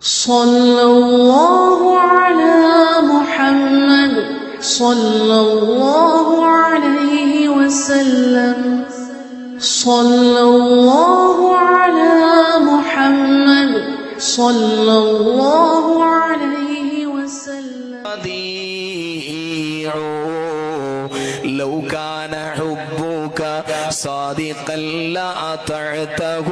صلى الله على محمد صلى الله عليه وسلم. صلى الله على محمد صلى الله عليه وسلم. لو كان حبك صادقا لأطعته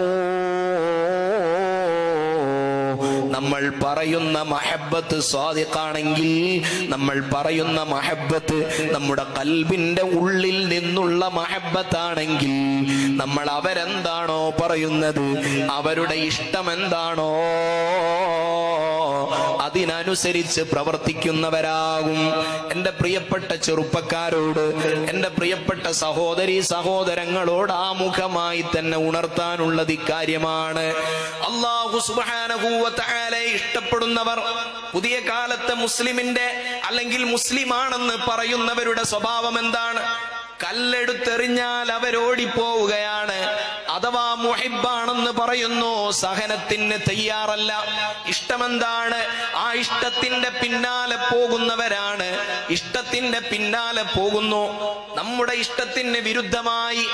പറയുന്ന മഹബത്ത് സ്വാദിക്കാണെങ്കിൽ നമ്മൾ പറയുന്ന മഹബത്ത് നമ്മുടെ കൽബിന്റെ ഉള്ളിൽ നിന്നുള്ള മഹബത്താണെങ്കിൽ നമ്മൾ അവരെന്താണോ പറയുന്നത് അവരുടെ ഇഷ്ടം എന്താണോ അതിനനുസരിച്ച് പ്രവർത്തിക്കുന്നവരാകും. എന്റെ പ്രിയപ്പെട്ട ചെറുപ്പക്കാരോട് എന്റെ പ്രിയപ്പെട്ട സഹോദരി സഹോദരങ്ങളോട് ആമുഖമായി തന്നെ ഉണർത്താനുള്ളത് ഇക്കാര്യമാണ്. അള്ളാഹു സുബാനകൂവത്താലെ ഇഷ്ടപ്പെടുന്നവർ പുതിയ കാലത്തെ മുസ്ലിമിന്റെ അല്ലെങ്കിൽ മുസ്ലിമാണെന്ന് പറയുന്നവരുടെ സ്വഭാവം എന്താണ്? കല്ലെടുത്തെറിഞ്ഞാൽ അവരോടിപ്പോവുകയാണ് അഥവാ മുഹിബാണെന്ന് പറയുന്നു സഹനത്തിന് തയ്യാറല്ല. ഇഷ്ടമെന്താണ്? ആ ഇഷ്ടത്തിന്റെ പിന്നാലെ പോകുന്നവരാണ്. ഇഷ്ടത്തിന്റെ പിന്നാലെ പോകുന്നു. നമ്മുടെ ഇഷ്ടത്തിന് വിരുദ്ധമായി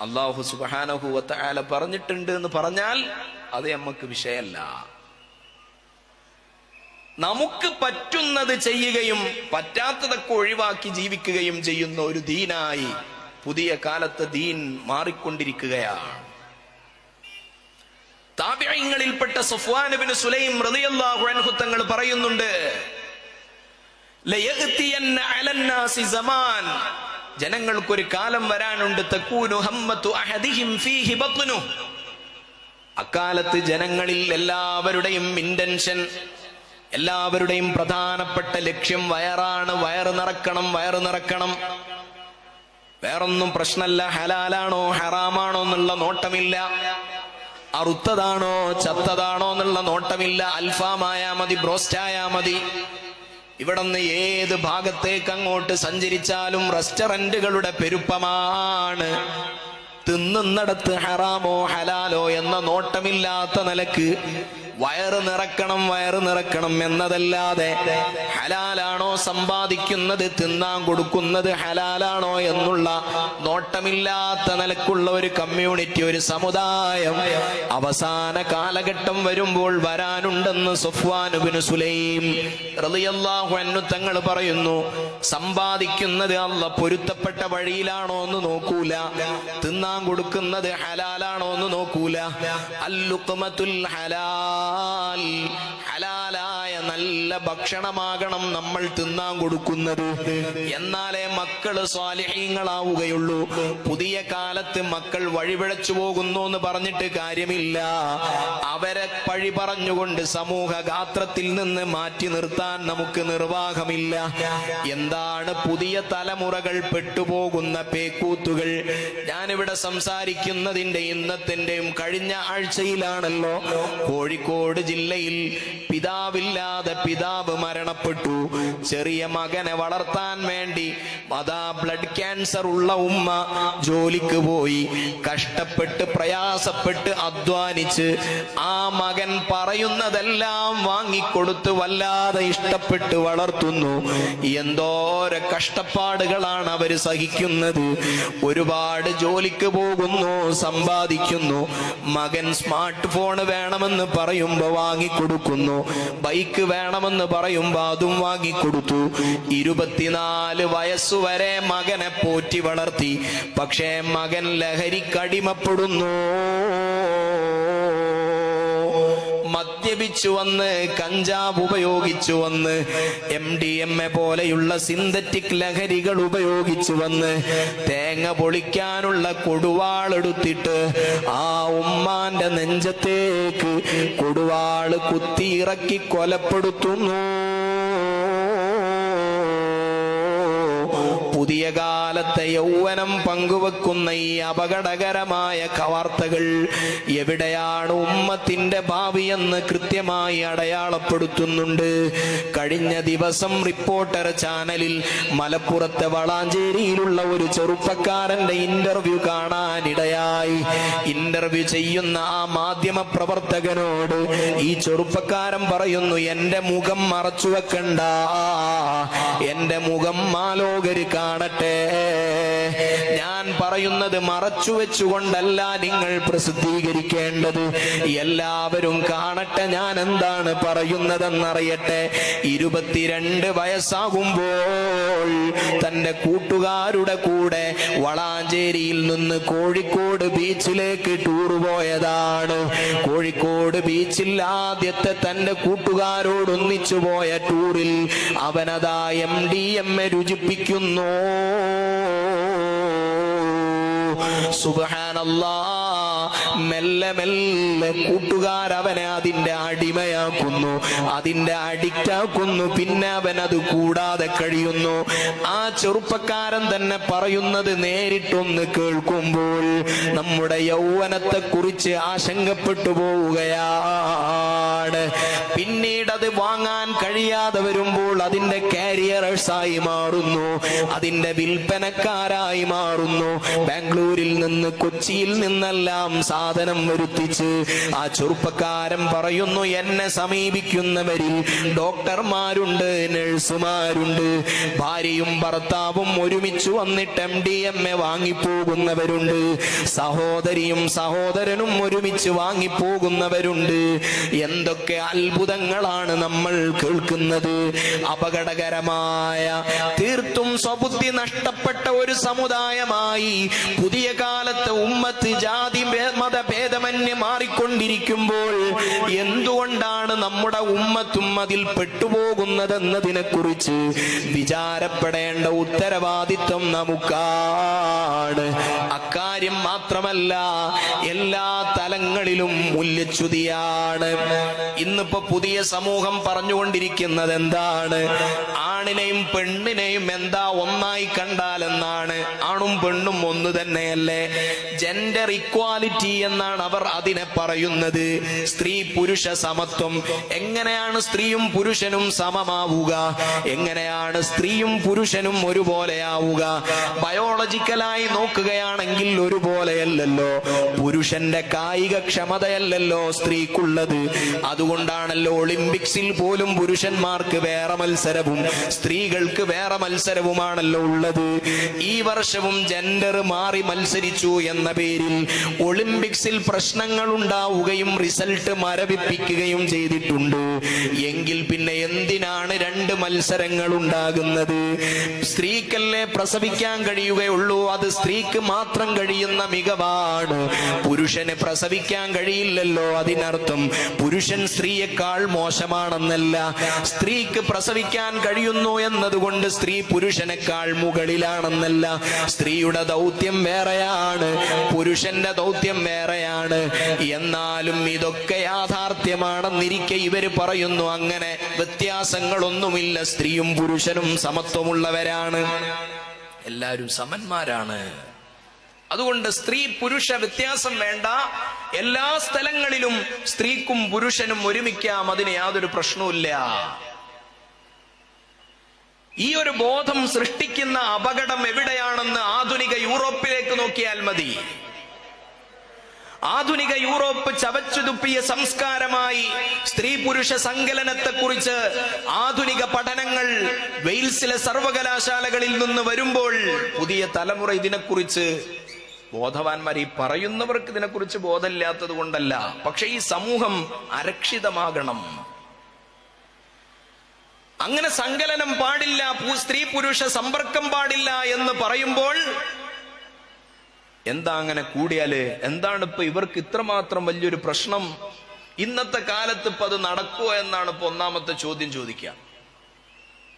അള്ളാഹു സുബാനഹുവല പറഞ്ഞിട്ടുണ്ട് എന്ന് പറഞ്ഞാൽ അത് നമുക്ക് വിഷയമല്ല. നമുക്ക് പറ്റുന്നത് ചെയ്യുകയും പറ്റാത്തതൊക്കെ ഒഴിവാക്കി ജീവിക്കുകയും ചെയ്യുന്ന ഒരു ദീനായി പുതിയ കാലത്ത് ദീൻ മാറിക്കൊണ്ടിരിക്കുകയാണ്. താപ്യങ്ങളിൽപ്പെട്ട സുഫ്വാനുബിന് സുലൈം റളിയല്ലാഹു അൻഹു തങ്ങൾ പറയുന്നുണ്ട് ജനങ്ങൾക്കൊരു കാലം വരാനുണ്ട് അക്കാലത്ത് ജനങ്ങളിൽ എല്ലാവരുടെയും ഇന്റൻഷൻ എല്ലാവരുടെയും പ്രധാനപ്പെട്ട ലക്ഷ്യം വയറാണ് വയറ് നിറക്കണം വയറ് നിറക്കണം. വേറൊന്നും പ്രശ്നമല്ല ഹലാലാണോ? ഹറാമാണോ എന്നുള്ള നോട്ടമില്ല. അറുത്തതാണോ? ചത്തതാണോ എന്നുള്ള നോട്ടമില്ല. അൽഫാമായാ മതി ബ്രോസ്റ്റായാ മതി. ഇവിടുന്ന് ഏത് ഭാഗത്തേക്ക് അങ്ങോട്ട് സഞ്ചരിച്ചാലും റെസ്റ്റോറന്റുകളുടെ പെരുപ്പമാണ്. തിന്നുന്നിടത്ത് ഹറാമോ ഹലാലോ എന്ന നോട്ടമില്ലാത്ത നിലയ്ക്ക് വയറ് നിറക്കണം വയറ് നിറക്കണം എന്നതല്ലാതെ ഹലാലാണോ സമ്പാദിക്കുന്നത് തിന്നാൻ കൊടുക്കുന്നത് ഹലാലാണോ എന്നുള്ള നോട്ടമില്ലാത്ത നിലക്കുള്ള ഒരു കമ്മ്യൂണിറ്റി ഒരു സമുദായം അവസാന കാലഘട്ടം വരുമ്പോൾ വരാനുണ്ടെന്ന് സുഫ്വാനുബിന് സുലൈം റളിയല്ലാഹു അൻഹു തങ്ങൾ പറയുന്നു സമ്പാദിക്കുന്നത് അല്ല പൊരുത്തപ്പെട്ട വഴിയിലാണോ എന്ന് നോക്കൂല തിന്നാൻ കൊടുക്കുന്നത് ഹലാലാണോ എന്ന് നോക്കൂല. അല്ലുക്കുമത്തുൽ ഹലാൽ قال നല്ല ഭക്ഷണമാകണം നമ്മൾ തിന്നാൻ കൊടുക്കുന്നത്. എന്നാലേ മക്കൾ സ്വാലിഹീങ്ങളാവുകയുള്ളൂ. പുതിയ കാലത്ത് മക്കൾ വഴിപിഴച്ചു പോകുന്നു എന്ന് പറഞ്ഞിട്ട് കാര്യമില്ല. അവരെ പഴി പറഞ്ഞുകൊണ്ട് സമൂഹ ഗാത്രത്തിൽ നിന്ന് മാറ്റി നിർത്താൻ നമുക്ക് നിർവാഹമില്ല. എന്താണ് പുതിയ തലമുറകൾ പെട്ടുപോകുന്ന പേക്കൂത്തുകൾ? ഞാനിവിടെ സംസാരിക്കുന്നതിന്റെ ഇന്നത്തിന്റെയും കഴിഞ്ഞ ആഴ്ചയിലാണല്ലോ. കോഴിക്കോട് ജില്ലയിൽ പിതാവില്ലാതെ പിതാവ് മരണപ്പെട്ടു. ചെറിയ മകനെ വളർത്താൻ വേണ്ടി അതാ ബ്ലഡ് ക്യാൻസർ ഉള്ള ഉമ്മ ജോലിക്ക് പോയി. കഷ്ടപ്പെട്ട് പ്രയാസപ്പെട്ട് അധ്വാനിച്ച് ആ മകൻ പറയുന്നതെല്ലാം വാങ്ങിക്കൊടുത്ത് വല്ലാതെ ഇഷ്ടപ്പെട്ട് വളർത്തുന്നു. എന്തോര കഷ്ടപ്പാടുകളാണ് അവർ സഹിക്കുന്നത്. ഒരുപാട് ജോലിക്ക് പോകുന്നു സമ്പാദിക്കുന്നു. മകൻ സ്മാർട്ട് ഫോൺ വേണമെന്ന് പറയുമ്പോ വാങ്ങിക്കൊടുക്കുന്നു. ബൈക്ക് വേണമെന്ന് പറയുമ്പോ അതും വാങ്ങിക്കൊടുത്തു. ഇരുപത്തിനാല് വയസ്സുവരെ മകനെ പോറ്റി വളർത്തി. പക്ഷേ മകൻ ലഹരിക്കടിമപ്പെടുന്നു മദ്യപിച്ചു വന്ന് കഞ്ചാവ് ഉപയോഗിച്ചു വന്ന് എം ഡി എം എ പോലെയുള്ള സിന്തറ്റിക് ലഹരികൾ ഉപയോഗിച്ചു വന്ന് തേങ്ങ പൊളിക്കാനുള്ള കൊടുവാളെടുത്തിട്ട് ആ ഉമ്മാന്റെ നെഞ്ചത്തേക്ക് കൊടുവാൾ കുത്തിയിറക്കി കൊലപ്പെടുത്തുന്നു. പുതിയ കാലത്തെ യൗവനം പങ്കുവെക്കുന്ന ഈ അപകടകരമായ കവാർത്തകൾ എവിടെയാണ് ഉമ്മത്തിന്റെ ഭാവി എന്ന് കൃത്യമായി അടയാളപ്പെടുത്തുന്നുണ്ട്. കഴിഞ്ഞ ദിവസം റിപ്പോർട്ടർ ചാനലിൽ മലപ്പുറത്തെ വളാഞ്ചേരിയിലുള്ള ഒരു ചെറുപ്പക്കാരന്റെ ഇന്റർവ്യൂ കാണാനിടയായി. ഇന്റർവ്യൂ ചെയ്യുന്ന ആ മാധ്യമ പ്രവർത്തകനോട് ഈ ചെറുപ്പക്കാരൻ പറയുന്നു എന്റെ മുഖം മറച്ചു വെക്കണ്ട എന്റെ മുഖം മാലോകര് കാണട്ടെ. ഞാൻ പറയുന്നത് മറച്ചു വെച്ചുകൊണ്ടല്ല നിങ്ങൾ പ്രസിദ്ധീകരിക്കേണ്ടത്. എല്ലാവരും കാണട്ടെ ഞാൻ എന്താണ് പറയുന്നതെന്നറിയട്ടെ. ഇരുപത്തിരണ്ട് വയസ്സാകുമ്പോൾ തന്റെ കൂട്ടുകാരുടെ കൂടെ വളാഞ്ചേരിയിൽ നിന്ന് കോഴിക്കോട് ബീച്ചിലേക്ക് ടൂർ പോയതാണ്. കോഴിക്കോട് ബീച്ചിൽ ആദ്യത്തെ തന്റെ കൂട്ടുകാരോടൊന്നിച്ചു പോയ ടൂറിൽ അവനതാ എം ഡി എം എ രുചിപ്പിക്കുന്നു. സുബഹാനല്ലാ. മെല്ലെ മെല്ലെ കൂട്ടുകാരവനെ അതിന്റെ അടിമയാക്കുന്നു. അതിന്റെ അഡിക്റ്റാക്കുന്നു. പിന്നെ അവൻ അത് കൂടാതെ കഴിയുന്നു. ആ ചെറുപ്പക്കാരൻ തന്നെ പറയുന്നത് നേരിട്ടൊന്ന് കേൾക്കുമ്പോൾ നമ്മുടെ യൗവനത്തെ കുറിച്ച് ആശങ്കപ്പെട്ടു പോവുകയാണ്. പിന്നീട് അത് വാങ്ങാൻ കഴിയാതെ വരുമ്പോൾ അതിന്റെ കാരിയറേഴ്സായി മാറുന്നു. അതിന്റെ വിൽപ്പനക്കാരായി മാറുന്നു. ബാംഗ്ലൂരിൽ നിന്ന് കൊച്ചിയിൽ നിന്നെല്ലാം വരുത്തിച്ച് ആ ചെറുപ്പക്കാരൻ പറയുന്നു എന്നെ സമീപിക്കുന്നവരിൽ ഡോക്ടർമാരുണ്ട് നഴ്സുമാരുണ്ട് ഭാര്യയും ഭർത്താവും ഒരുമിച്ച് വന്നിട്ട് എം ഡി എം എ വാങ്ങിപ്പോകുന്നവരുണ്ട് സഹോദരിയും സഹോദരനും ഒരുമിച്ച് വാങ്ങിപ്പോകുന്നവരുണ്ട്. എന്തൊക്കെ അത്ഭുതങ്ങളാണ് നമ്മൾ കേൾക്കുന്നത്. അപകടകരമായ തീർത്തും സ്വബുദ്ധി നഷ്ടപ്പെട്ട ഒരു സമുദായമായി പുതിയ കാലത്ത് ഉമ്മത്ത് ജാതി മതഭേദമന്യെ മാറിക്കൊണ്ടിരിക്കുമ്പോൾ എന്തുകൊണ്ടാണ് നമ്മുടെ ഉമ്മത്തും അതിൽ പെട്ടുപോകുന്നതെന്നതിനെ കുറിച്ച് വിചാരപ്പെടേണ്ട ഉത്തരവാദിത്വം നമുക്കാണ്. അക്കാര്യം മാത്രമല്ല എല്ലാ തലങ്ങളിലും മൂല്യച്യുതിയാണ് ഇന്നിപ്പോ പുതിയ സമൂഹം പറഞ്ഞുകൊണ്ടിരിക്കുന്നത് എന്താണ് ആണിനെയും പെണ്ണിനെയും എന്താ ഒന്നായി കണ്ടാൽ എന്നാണ് ആണും പെണ്ണും ഒന്ന് തന്നെയല്ലേ? ജെൻഡർ ഇക്വാലിറ്റി എന്നാണ് അവർ അതിനെ പറയുന്നത്. സ്ത്രീ പുരുഷ സമത്വം. എങ്ങനെയാണ് സ്ത്രീയും പുരുഷനും സമമാവുക? എങ്ങനെയാണ് സ്ത്രീയും പുരുഷനും ഒരുപോലെയാവുക? ബയോളജിക്കലായി നോക്കുകയാണെങ്കിൽ ഒരുപോലെയല്ലല്ലോ. പുരുഷന്റെ കായിക ക്ഷമതയല്ലല്ലോ സ്ത്രീക്കുള്ളത്. അതുകൊണ്ടാണല്ലോ ഒളിമ്പിക്സിൽ പോലും പുരുഷന്മാർക്ക് വേറെ മത്സരവും സ്ത്രീകൾക്ക് വേറെ മത്സരവുമാണല്ലോ ഉള്ളത്. ഈ വർഷവും ജെൻഡർ മാറി മത്സരിച്ചു എന്ന പേരിൽ ഒളിമ്പിക്സിൽ പ്രശ്നങ്ങൾ ഉണ്ടാവുകയും റിസൾട്ട് മരവിപ്പിക്കുകയും ചെയ്തിട്ടുണ്ട്. എങ്കിൽ പിന്നെ എന്തിനാണ് രണ്ട് മത്സരങ്ങൾ ഉണ്ടാകുന്നത് സ്ത്രീക്കല്ലേ പ്രസവിക്കാൻ കഴിയുകയുള്ളൂ അത് സ്ത്രീക്ക് മാത്രം കഴിയുന്ന മികവാണ്. പുരുഷന് പ്രസവിക്കാൻ കഴിയില്ലല്ലോ അതിനർത്ഥം. പുരുഷൻ സ്ത്രീയെക്കാൾ മോശമാണെന്നല്ല സ്ത്രീക്ക് പ്രസവിക്കാൻ കഴിയുന്നു എന്നതുകൊണ്ട് സ്ത്രീ പുരുഷനേക്കാൾ മുകളിലാണെന്നല്ല സ്ത്രീയുടെ ദൗത്യം വേറെയാണ്. പുരുഷന്റെ ദൗത്യം വേറെയാണ്. എന്നാലും ഇതൊക്കെ യാഥാർത്ഥ്യമാണെന്നിരിക്കെ ഇവർ പറയുന്നു. അങ്ങനെ വ്യത്യാസങ്ങളൊന്നുമില്ല. സ്ത്രീയും പുരുഷനും സമത്വമുള്ളവരാണ്. എല്ലാവരും സമന്മാരാണ്. അതുകൊണ്ട് സ്ത്രീ പുരുഷ വ്യത്യാസം വേണ്ട. എല്ലാ സ്ഥലങ്ങളിലും സ്ത്രീക്കും പുരുഷനും ഒരുമിക്കാം. അതിന് യാതൊരു പ്രശ്നവുമില്ല. ഈ ഒരു ബോധം സൃഷ്ടിക്കുന്ന അപകടം എവിടെയാണെന്ന് ആധുനിക യൂറോപ്പിലേക്ക് നോക്കിയാൽ മതി. ആധുനിക യൂറോപ്പ് ചവച്ചു തുപ്പിയ സംസ്കാരമായി സ്ത്രീ പുരുഷ സങ്കലനത്തെക്കുറിച്ച് ആധുനിക പഠനങ്ങൾ വെയിൽസിലെ സർവകലാശാലകളിൽ നിന്ന് വരുമ്പോൾ പുതിയ തലമുറ ഇതിനെക്കുറിച്ച് ബോധവാന്മാർ ഈ പറയുന്നവർക്ക് ഇതിനെക്കുറിച്ച് ബോധമില്ലാത്തത് കൊണ്ടല്ല. പക്ഷെ ഈ സമൂഹം അരക്ഷിതമാകണം. അങ്ങനെ സങ്കലനം പാടില്ല സ്ത്രീ പുരുഷ സമ്പർക്കം പാടില്ല എന്ന് പറയുമ്പോൾ എന്താ അങ്ങനെ കൂടിയാൽ? എന്താണ് ഇപ്പൊ ഇവർക്ക് ഇത്രമാത്രം വലിയൊരു പ്രശ്നം? ഇന്നത്തെ കാലത്ത് ഇപ്പൊ അത് നടക്കുമോ എന്നാണ് ഇപ്പൊ ഒന്നാമത്തെ ചോദ്യം ചോദിക്കുക.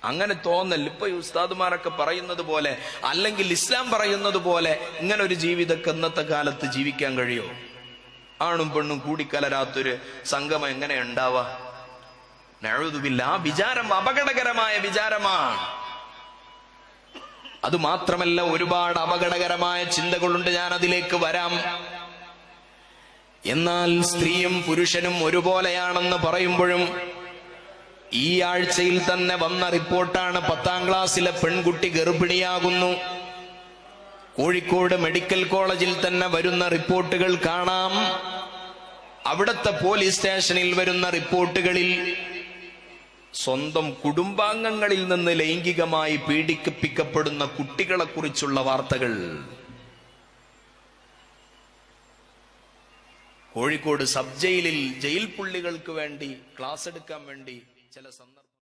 അങ്ങനെ തോന്നൽ ഇപ്പൊ ഉസ്താദുമാരൊക്കെ പറയുന്നത് പോലെ അല്ലെങ്കിൽ ഇസ്ലാം പറയുന്നത് പോലെ ഇങ്ങനെ ഒരു ജീവിതമൊക്കെ ഇന്നത്തെ കാലത്ത് ജീവിക്കാൻ കഴിയോ? ആണും പെണ്ണും കൂടിക്കലരാത്തൊരു സംഗമം എങ്ങനെ ഉണ്ടാവാ നഴുതുമില്ല ആ വിചാരം അപകടകരമായ വിചാരമാണ്. അത് മാത്രമല്ല ഒരുപാട് അപകടകരമായ ചിന്തകളുണ്ട് ഞാൻ അതിലേക്ക് വരാം. എന്നാൽ സ്ത്രീയും പുരുഷനും ഒരുപോലെയാണെന്ന് പറയുമ്പോഴും ഈ ആഴ്ചയിൽ തന്നെ വന്ന റിപ്പോർട്ടാണ് പത്താം ക്ലാസ്സിലെ പെൺകുട്ടി ഗർഭിണിയാകുന്നു. കോഴിക്കോട് മെഡിക്കൽ കോളേജിൽ തന്നെ വരുന്ന റിപ്പോർട്ടുകൾ കാണാം. അവിടുത്തെ പോലീസ് സ്റ്റേഷനിൽ വരുന്ന റിപ്പോർട്ടുകളിൽ സ്വന്തം കുടുംബാംഗങ്ങളിൽ നിന്ന് ലൈംഗികമായി പീഡിപ്പിക്കപ്പെടുന്ന കുട്ടികളെ കുറിച്ചുള്ള വാർത്തകൾ. കോഴിക്കോട് സബ് ജയിലിൽ ജയിൽ പുള്ളികൾക്ക് വേണ്ടി ക്ലാസ് എടുക്കാൻ വേണ്ടി ചില സന്ദർഭം